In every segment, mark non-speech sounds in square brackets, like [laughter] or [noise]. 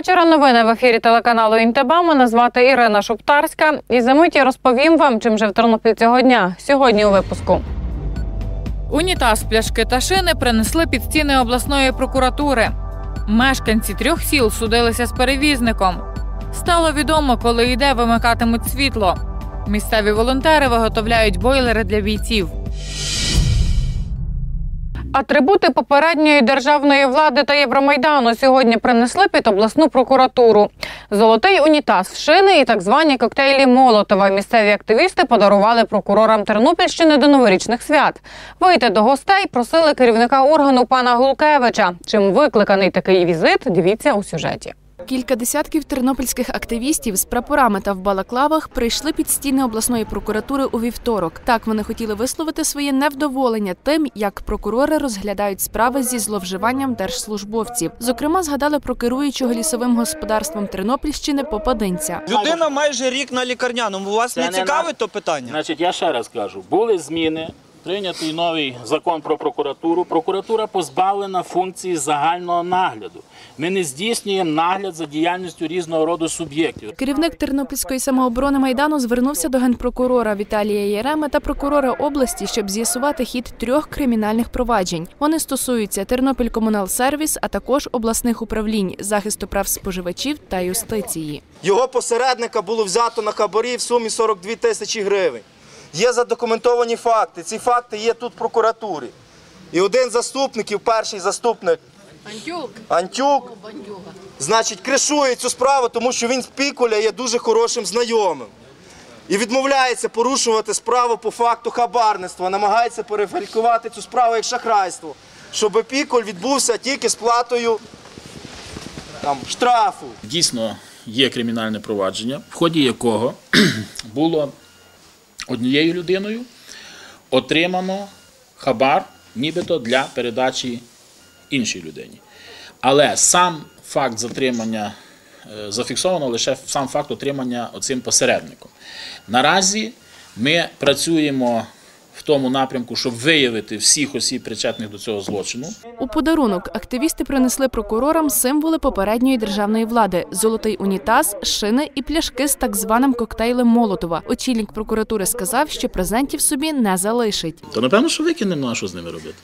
Вечора. Новини в ефірі телеканалу Інтеб. Мене звати Ірина Шуптарська. І за миті розповім вам, чим же в Тернопіль цього дня. Сьогодні у випуску. Унітаз, пляшки та шини принесли під стіни обласної прокуратури. Мешканці трьох сіл судилися з перевізником. Стало відомо, коли йде вимикатимуть світло. Місцеві волонтери виготовляють бойлери для бійців. Атрибути попередньої державної влади та Євромайдану сьогодні принесли під обласну прокуратуру. Золотий унітаз, шини і так звані коктейлі Молотова. Місцеві активісти подарували прокурорам Тернопільщини до новорічних свят. Вийти до гостей просили керівника органу пана Гулкевича. Чим викликаний такий візит? Дивіться у сюжеті. Кілька десятків тернопільських активістів з прапорами та в балаклавах прийшли під стіни обласної прокуратури у вівторок. Так вони хотіли висловити своє невдоволення тим, як прокурори розглядають справи зі зловживанням держслужбовців. Зокрема, згадали про керуючого лісовим господарством Тернопільщини Попадинця. Людина майже рік на лікарняному. Вас не не цікавить то питання? Значить, я ще раз кажу: були зміни. Прийнятий новий закон про прокуратуру. Прокуратура позбавлена функції загального нагляду. Ми не здійснюємо нагляд за діяльністю різного роду суб'єктів. Керівник Тернопільської самооборони майдану звернувся до генпрокурора Віталія Єреми та прокурора області, щоб з'ясувати хід трьох кримінальних проваджень. Вони стосуються Тернопількомуналсервіс, а також обласних управлінь захисту прав споживачів та юстиції. Його посередника було взято на хабарі в сумі 42 тисячі гривень. Є задокументовані факти. Ці факти є тут в прокуратурі. І один з заступників, перший заступник Антюк, Антюк значить, кришує цю справу, тому що він з Піколя є дуже хорошим знайомим. І відмовляється порушувати справу по факту хабарництва, намагається перефалькувати цю справу як шахрайство, щоб Піколь відбувся тільки з платою там, штрафу. Дійсно є кримінальне провадження, в ході якого [clears throat] було однією людиною отримано хабар, нібито для передачі іншій людині. Але сам факт затримання е, зафіксовано лише сам факт отримання оцим посередником. Наразі ми працюємо в тому напрямку, щоб виявити всіх осіб, причетних до цього злочину. У подарунок активісти принесли прокурорам символи попередньої державної влади: золотий унітаз, шини і пляшки з так званим коктейлем Молотова. Очільник прокуратури сказав, що презентів собі не залишить. То напевно, що викинемо, а що з ними робити.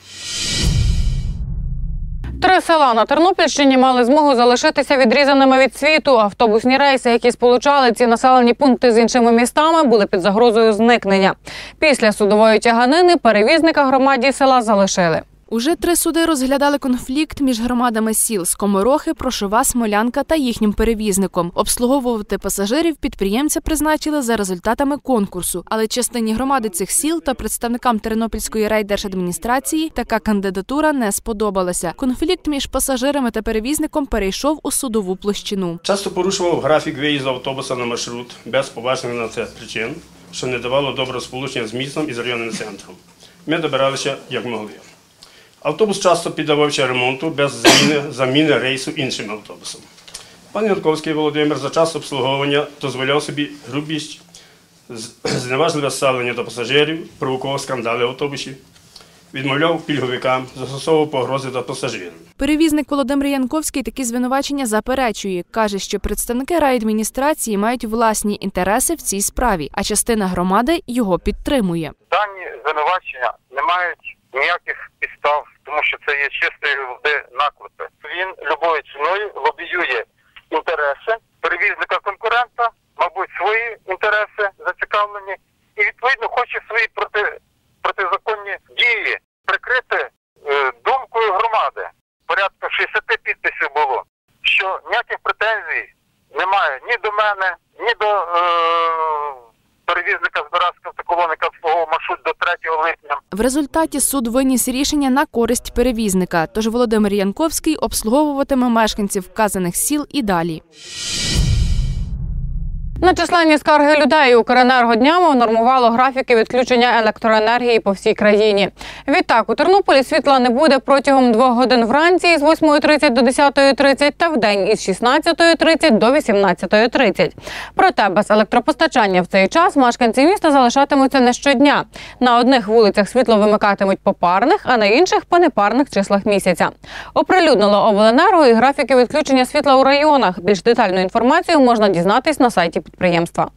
Три села на Тернопільщині мали змогу залишитися відрізаними від світу. Автобусні рейси, які сполучали ці населені пункти з іншими містами, були під загрозою зникнення. Після судової тяганини перевізника громаді села залишили. Уже три суди розглядали конфлікт між громадами сіл Скоморохи, Прошова, Смолянка та їхнім перевізником. Обслуговувати пасажирів підприємця призначили за результатами конкурсу, але частині громади цих сіл та представникам Тернопільської райдержадміністрації така кандидатура не сподобалася. Конфлікт між пасажирами та перевізником перейшов у судову площину. Часто порушував графік виїзду автобуса на маршрут без побачених на це причин, що не давало доброго сполучення з містом і з районним центром. Ми добиралися як могли. Автобус часто піддавався ремонту без заміни, заміни рейсу іншим автобусом. Пан Янковський Володимир за час обслуговування дозволяв собі грубість, зневажливе ставлення до пасажирів, провокував скандали в автобусі, відмовляв пільговикам, застосовував погрози до пасажирів. Перевізник Володимир Янковський такі звинувачення заперечує. каже, що представники райадміністрації мають власні інтереси в цій справі, а частина громади його підтримує. дані звинувачення не мають ніяких підстав, тому що це є чистої води наклепи. Він любою ціною лобіює інтереси перевізника конкурента, мабуть, свої інтереси зацікавлені, і відповідно хоче свої проти, протизаконні дії прикрити е, думкою громади. Порядка 60 підписів було, що ніяких претензій немає ні до мене, ні до е, перевізника Збиразького колоника обслуговував маршрут до 3 липня. В результаті суд виніс рішення на користь перевізника. Тож Володимир Янковський обслуговуватиме мешканців вказаних сіл і далі. На численні скарги людей Укренерго днями унормувало графіки відключення електроенергії по всій країні. Відтак у Тернополі світла не буде протягом двох годин вранці з 8.30 до 10.30 та вдень із 16.30 до 18.30. Проте без електропостачання в цей час мешканці міста залишатимуться не щодня. На одних вулицях світло вимикатимуть по парних, а на інших по непарних числах місяця. Оприлюднило обленерго і графіки відключення світла у районах. Більш детальну інформацію можна дізнатись на сайті підприємства.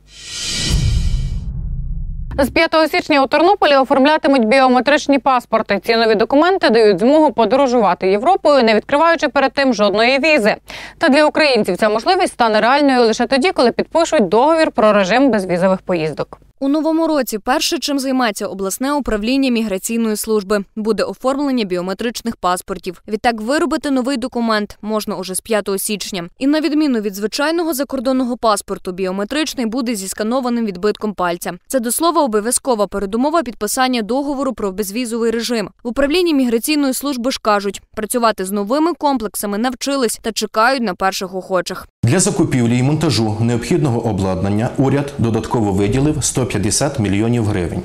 З 5 січня у Тернополі оформлятимуть біометричні паспорти. Ці нові документи дають змогу подорожувати Європою, не відкриваючи перед тим жодної візи. Та для українців ця можливість стане реальною лише тоді, коли підпишуть договір про режим безвізових поїздок. У новому році перше, чим займається обласне управління міграційної служби, буде оформлення біометричних паспортів. Відтак виробити новий документ можна уже з 5 січня. І на відміну від звичайного закордонного паспорту, біометричний буде зі сканованим відбитком пальця. Це до слова обов'язкова передумова підписання договору про безвізовий режим. В управлінні міграційної служби ж кажуть, працювати з новими комплексами навчились та чекають на перших охочих. Для закупівлі і монтажу необхідного обладнання уряд додатково виділив 150 мільйонів гривень.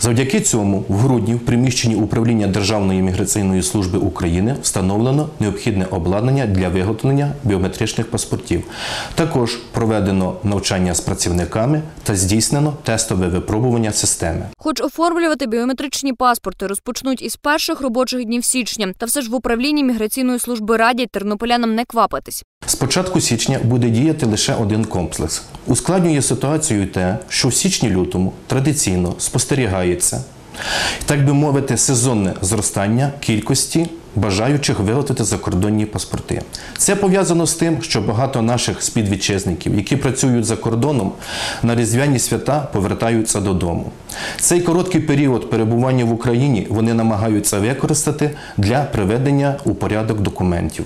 Завдяки цьому в грудні в приміщенні управління Державної міграційної служби України встановлено необхідне обладнання для виготовлення біометричних паспортів. Також проведено навчання з працівниками та здійснено тестове випробування системи. Хоч оформлювати біометричні паспорти розпочнуть із перших робочих днів січня, та все ж в управлінні міграційної служби радять тернополянам не квапитись. З початку січня буде діяти лише один комплекс. Ускладнює ситуацію те, що в січні-лютому традиційно спостерігається, так би мовити, сезонне зростання кількості бажаючих виготовити закордонні паспорти. Це пов'язано з тим, що багато наших співвітчизників, які працюють за кордоном, на різдвяні свята повертаються додому. Цей короткий період перебування в Україні вони намагаються використати для приведення у порядок документів.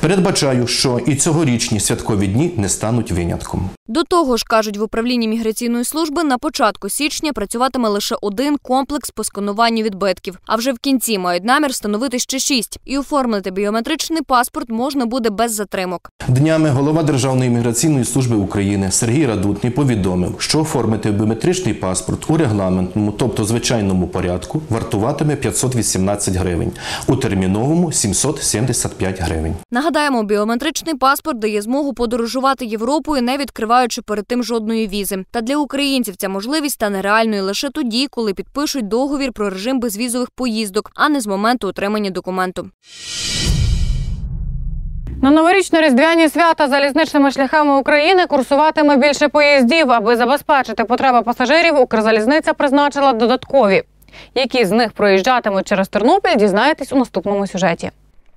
Передбачаю, що і цьогорічні святкові дні не стануть винятком. До того ж, кажуть в управлінні міграційної служби, на початку січня працюватиме лише один комплекс по скануванню відбитків, а вже в кінці мають намір встановити ще шість. І оформити біометричний паспорт можна буде без затримок. Днями голова Державної міграційної служби України Сергій Радутний повідомив, що оформити біометричний паспорт у регламентному, тобто звичайному порядку, вартуватиме 518 гривень, у терміновому 775 гривень. Нагадаємо, біометричний паспорт дає змогу подорожувати Європою, не відкриваючи перед тим жодної візи. Та для українців ця можливість стане реальною лише тоді, коли підпишуть договір про режим безвізових поїздок, а не з моменту отримання документу. На новорічно-різдвяні свята залізничними шляхами України курсуватиме більше поїздів. Аби забезпечити потреби пасажирів, Укрзалізниця призначила додаткові. Які з них проїжджатимуть через Тернопіль, дізнаєтесь у наступному сюжеті.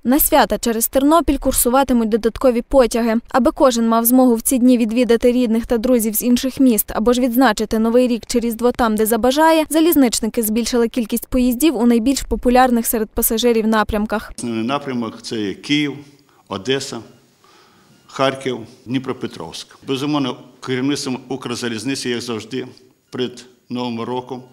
На свята через Тернопіль курсуватимуть додаткові потяги. Аби кожен мав змогу в ці дні відвідати рідних та друзів з інших міст або ж відзначити новий рік чи різдво там, де забажає, залізничники збільшили кількість поїздів у найбільш популярних серед пасажирів напрямках. Напрямок це Київ, Одеса, Харків, Дніпропетровськ. Безумовно, керівництвом Укрзалізниці, як завжди, перед Новим роком,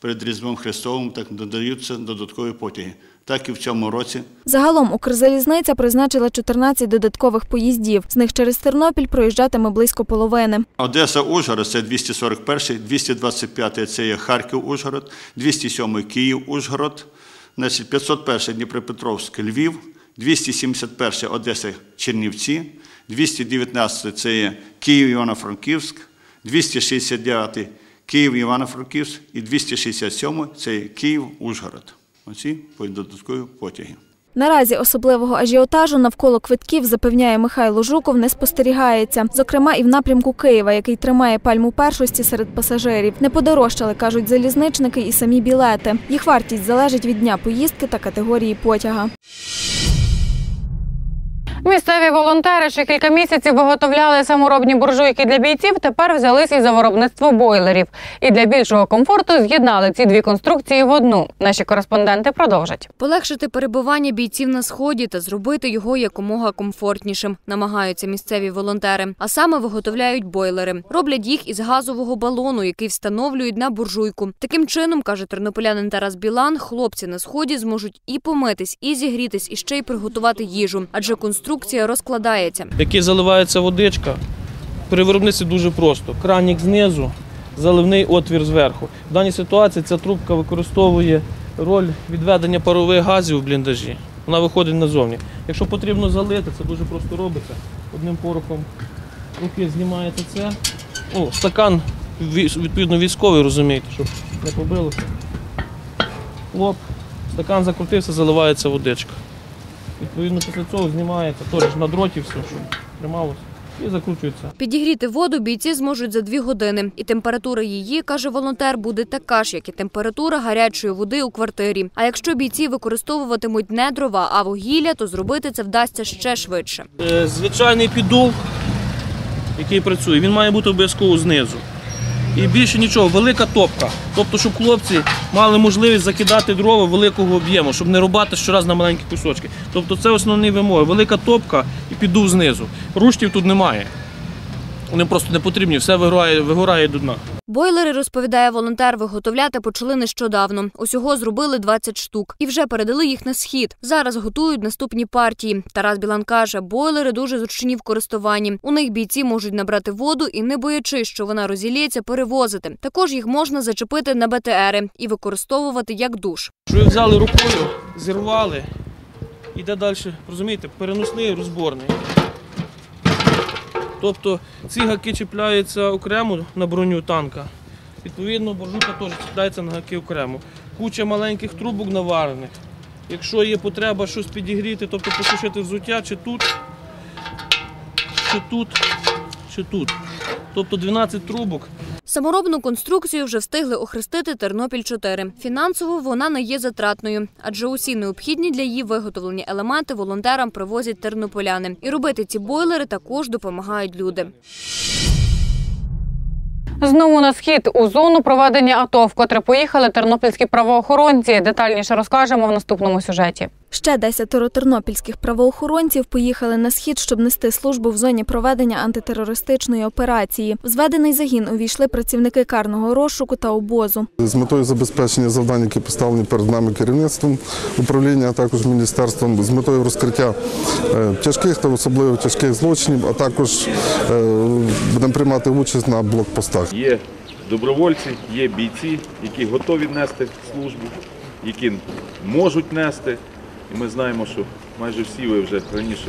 перед Різдвом Христовим, так додаються додаткові потяги. Так і в цьому році. Загалом Укрзалізниця призначила 14 додаткових поїздів. З них через Тернопіль проїжджатиме близько половини. Одеса Ужгород це 241, 225 це є Харків Ужгород, 207 Київ Ужгород, значить 501 Дніпропетровськ Львів, 271 Одеса Чернівці, 219 це є Київ Івано-Франківськ, 269 Київ Івано-Франківськ і 267 це є Київ Ужгород. Оці додаткові потяги. Наразі особливого ажіотажу навколо квитків, запевняє Михайло Жуков, не спостерігається. Зокрема, і в напрямку Києва, який тримає пальму першості серед пасажирів. Не подорожчали, кажуть залізничники, і самі білети. Їх вартість залежить від дня поїздки та категорії потяга. Місцеві волонтери, що кілька місяців виготовляли саморобні буржуйки для бійців, тепер взялись і за виробництво бойлерів. І для більшого комфорту з'єднали ці дві конструкції в одну. Наші кореспонденти продовжать. Полегшити перебування бійців на сході та зробити його якомога комфортнішим, намагаються місцеві волонтери. А саме виготовляють бойлери. Роблять їх із газового балону, який встановлюють на буржуйку. Таким чином, каже тернополянин Тарас Білан, хлопці на сході зможуть і помитись, і зігрітись, і ще й приготувати їжу, адже конструкція розкладається. Який заливається водичка, При виробництві дуже просто. Кранік знизу, заливний отвір зверху. В даній ситуації ця трубка використовує роль відведення парових газів в бліндажі. Вона виходить назовні. Якщо потрібно залити, це дуже просто робиться. Одним порохом руки знімаєте це. О, стакан відповідно військовий, розумієте, щоб не побилося. Лоп, стакан закрутився, заливається водичка. Відповідно, після цього знімається теж на дроті все, щоб трималося, і закручується. Підігріти воду бійці зможуть за дві години. І температура її, каже волонтер, буде така ж, як і температура гарячої води у квартирі. А якщо бійці використовуватимуть не дрова, а вугілля, то зробити це вдасться ще швидше. Е, Звичайний піддув, який працює, він має бути обов'язково знизу. І більше нічого, велика топка. Тобто, щоб хлопці мали можливість закидати дрова великого об'єму, щоб не рубати щораз на маленькі кусочки. Тобто це основні вимоги. Велика топка і піду знизу. Руштів тут немає. Вони просто не потрібні, все вигорає, вигорає до дна. Бойлери, розповідає волонтер, виготовляти почали нещодавно. Усього зробили 20 штук і вже передали їх на схід. Зараз готують наступні партії. Тарас Білан каже, бойлери дуже зручні в користуванні. У них бійці можуть набрати воду і, не боячись, що вона розілється, перевозити. Також їх можна зачепити на БТРи і використовувати як душ. Що взяли рукою, зірвали, іде далі, розумієте, переносний розборний. Тобто ці гаки чіпляються окремо на броню танка. Відповідно, боржука теж чіпляється на гаки окремо. Куча маленьких трубок наварених. Якщо є потреба щось підігріти, тобто посушити взуття, чи тут, чи тут, чи тут. Тобто 12 трубок. Саморобну конструкцію вже встигли охрестити Тернопіль 4 Фінансово вона не є затратною, адже усі необхідні для її виготовлення елементи волонтерам привозять тернополяни. І робити ці бойлери також допомагають люди. Знову на схід у зону проведення АТО, вкотре поїхали тернопільські правоохоронці. Детальніше розкажемо в наступному сюжеті. Ще десятеро тернопільських правоохоронців поїхали на схід, щоб нести службу в зоні проведення антитерористичної операції. В зведений загін увійшли працівники карного розшуку та обозу. З метою забезпечення завдань, які поставлені перед нами керівництвом управління, а також міністерством, з метою розкриття е, тяжких та особливо тяжких злочинів, а також е, будемо приймати участь на блокпостах. Є добровольці, є бійці, які готові нести службу, які можуть нести. І ми знаємо, що майже всі ви вже раніше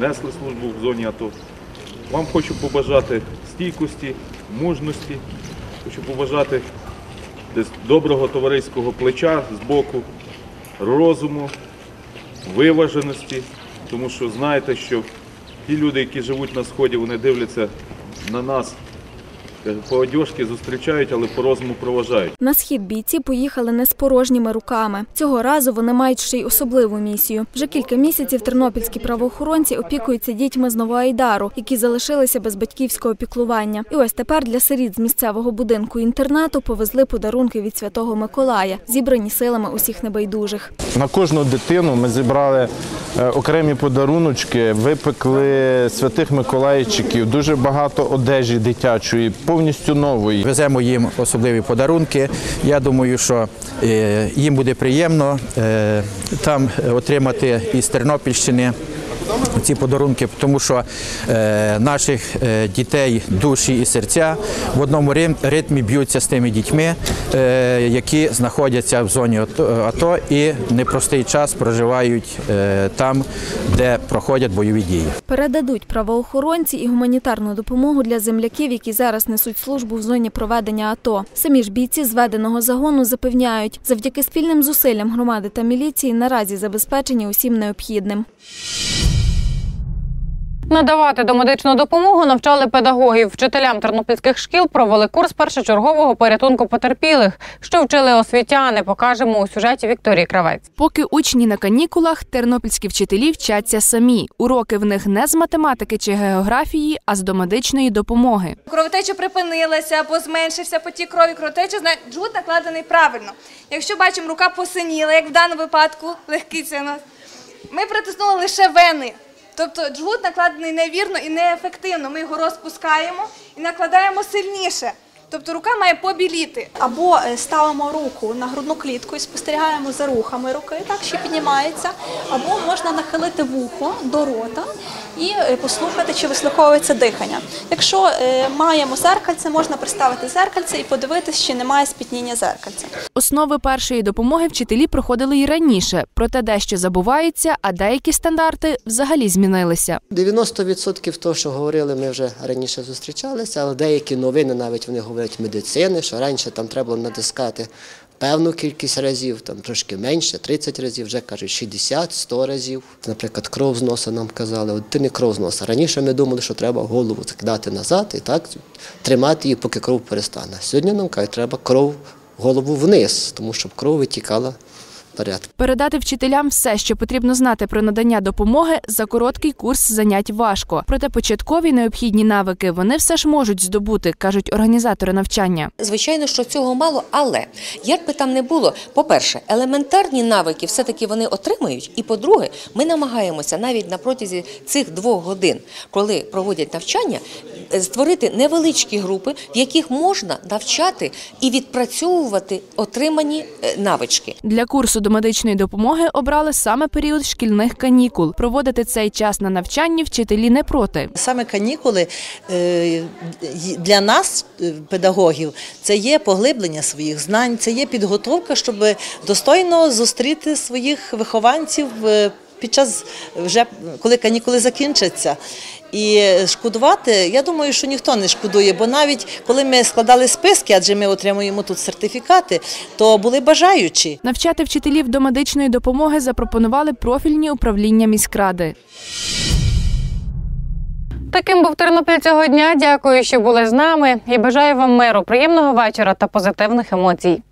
несли службу в зоні АТО. Вам хочу побажати стійкості, мужності, хочу побажати доброго товариського плеча з боку, розуму, виваженості, тому що знаєте, що ті люди, які живуть на сході, вони дивляться на нас. По одежки зустрічають, але по розуму проважають. На схід бійці поїхали не з порожніми руками. Цього разу вони мають ще й особливу місію. Вже кілька місяців тернопільські правоохоронці опікуються дітьми з Новоайдару, які залишилися без батьківського піклування. І ось тепер для сиріт з місцевого будинку інтернату повезли подарунки від Святого Миколая, зібрані силами усіх небайдужих. На кожну дитину ми зібрали е, окремі подаруночки, випекли святих Миколайчиків, дуже багато одежі дитячої, повністю нової. Веземо їм особливі подарунки. Я думаю, що е, їм буде приємно е, там отримати із Тернопільщини. Ці подарунки, тому що е, наших е, дітей душі і серця в одному ритмі б'ються з тими дітьми, е, які знаходяться в зоні АТО і непростий час проживають е, там, де проходять бойові дії. Передадуть правоохоронці і гуманітарну допомогу для земляків, які зараз несуть службу в зоні проведення АТО. Самі ж бійці зведеного загону запевняють, завдяки спільним зусиллям громади та міліції наразі забезпечені усім необхідним. Надавати домедичну допомогу навчали педагогів. Вчителям тернопільських шкіл провели курс першочергового порятунку потерпілих. Що вчили освітяни, покажемо у сюжеті Вікторії Кравець. Поки учні на канікулах, тернопільські вчителі вчаться самі. Уроки в них не з математики чи географії, а з домедичної допомоги. Кровотеча припинилася або зменшився потік крові. Кровотеча джгут накладений правильно. Якщо бачимо, рука посиніла, як в даному випадку, легкий це у нас, ми притиснули лише вени. Тобто джгут накладений невірно і неефективно. Ми його розпускаємо і накладаємо сильніше. Тобто рука має побіліти. Або е, ставимо руку на грудну клітку і спостерігаємо за рухами руки, так що піднімається, або можна нахилити вухо до рота і е, послухати, чи вислуховується дихання. Якщо е, маємо зеркальце, можна приставити зеркальце і подивитись, чи немає спітніння зеркальця. Основи першої допомоги вчителі проходили й раніше, проте дещо забувається, а деякі стандарти взагалі змінилися. 90% того, що говорили, ми вже раніше зустрічалися, але деякі новини навіть вони говорять медицини, що раніше там треба було натискати певну кількість разів, там трошки менше, 30 разів, вже кажуть 60, 100 разів. Наприклад, кров з носа нам казали, от ти не кров з носа. Раніше ми думали, що треба голову закидати назад і так тримати її, поки кров перестане. Сьогодні нам кажуть, треба кров голову вниз, тому щоб кров витікала вперед. Передати вчителям все, що потрібно знати про надання допомоги, за короткий курс занять важко. Проте початкові необхідні навики вони все ж можуть здобути, кажуть організатори навчання. Звичайно, що цього мало, але як би там не було, по-перше, елементарні навики все-таки вони отримають. І по-друге, ми намагаємося навіть на протязі цих двох годин, коли проводять навчання, е, створити невеличкі групи, в яких можна навчати і відпрацьовувати отримані е, навички. Для курсу до медичної допомоги обрали саме період шкільних канікул. Проводити цей час на навчанні вчителі не проти. Саме канікули е, для нас, е, педагогів, це є поглиблення своїх знань, це є підготовка, щоб достойно зустріти своїх вихованців е, під час вже коли канікули закінчаться. І шкодувати, я думаю, що ніхто не шкодує, бо навіть коли ми складали списки, адже ми отримуємо тут сертифікати, то були бажаючі. Навчати вчителів до медичної допомоги запропонували профільні управління міськради. Таким був Тернопіль цього дня. Дякую, що були з нами і бажаю вам миру, приємного вечора та позитивних емоцій.